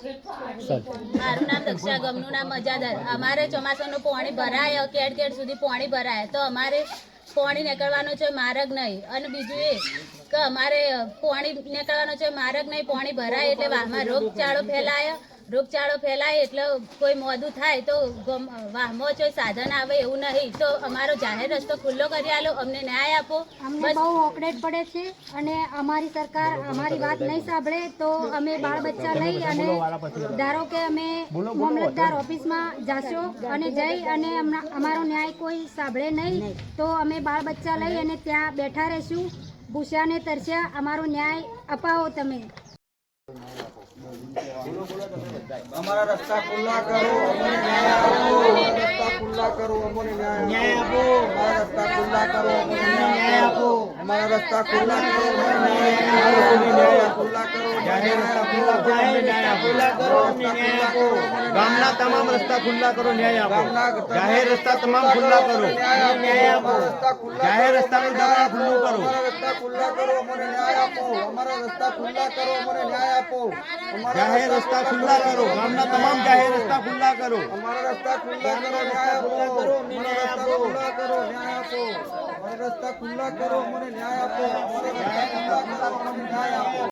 મારું નામ દક્ષા ગમનું નામ મજાદાર અમારે ચોમાસાનું પાણી ભરાય કેડ કેડ સુધી પાણી ભરાય. તો અમારે પાણી નીકળવાનો છે માર્ગ નહીં. અને બીજું એ કે અમારે પાણી નીકળવાનો છે માર્ગ નહીં, પાણી ભરાય એટલે વાહમાં રોગચાળો ફેલાય. રોગચાળો ફેલાય એટલે કોઈ મોદું થાય તો વાહમો કોઈ સાધન આવે એવું નહીં. તો અમારો જાહેર રસ્તો ખુલ્લો કરી આલો અમને ન્યાય આપો. અમને બસ. બહુ ઓકડેટ પડે છે અને અમારી સરકાર અમારી વાત નહીં સાંભળે તો અમે બાળ બચ્ચા લઈ અને ધારો કે અમે મામલતદાર ઓફિસમાં જાશો અને જઈ અને અમારો ન્યાય કોઈ સાંભળે નહીં તો અમે બાળ બચ્ચા લઈ અને ત્યાં બેઠા રહીશું. ભૂસ્યા ને તરસ્યા અમારો ન્યાય અપાવો તમે. અમારા રસ્તા ખુલ્લા કરો અમને ન્યાય આપો રસ્તા ખુલ્લા કરો અમને ન્યાય આપો અમારા રસ્તા ખુલ્લા કરો અમને ન્યાય આપો અમારા રસ્તા ખુલ્લા કરો અમને ન્યાય આપો ખુલ્લા કરો જાહેર રસ્તા ખુલ્લા કરો અમને ન્યાય આપો ખુલ્લા કરો અમને ન્યાય આપો ગામના તમામ રસ્તા ખુલ્લા કરો ન્યાય આપો ગામના જાહેર રસ્તા તમામ ખુલ્લા કરો ન્યાય આપો રસ્તા ખુલ્લા જાહેર રસ્તાનું દબાણ ખુલ્લું કરો અમારા રસ્તા ખુલ્લા કરો અમને ન્યાય આપો અમારા રસ્તા ખુલ્લા કરો અમને ન્યાય આપો. જાહેર રસ્તા ખુલ્લા કરો. ગામના તમામ જાહેર રસ્તા ખુલ્લા કરો. અમારા રસ્તા ખુલ્લા કરો ન્યાય આપો. અમારા રસ્તા ખુલ્લા કરો ન્યાય આપો. અમારા રસ્તા ખુલ્લા કરો અમને ન્યાય આપો.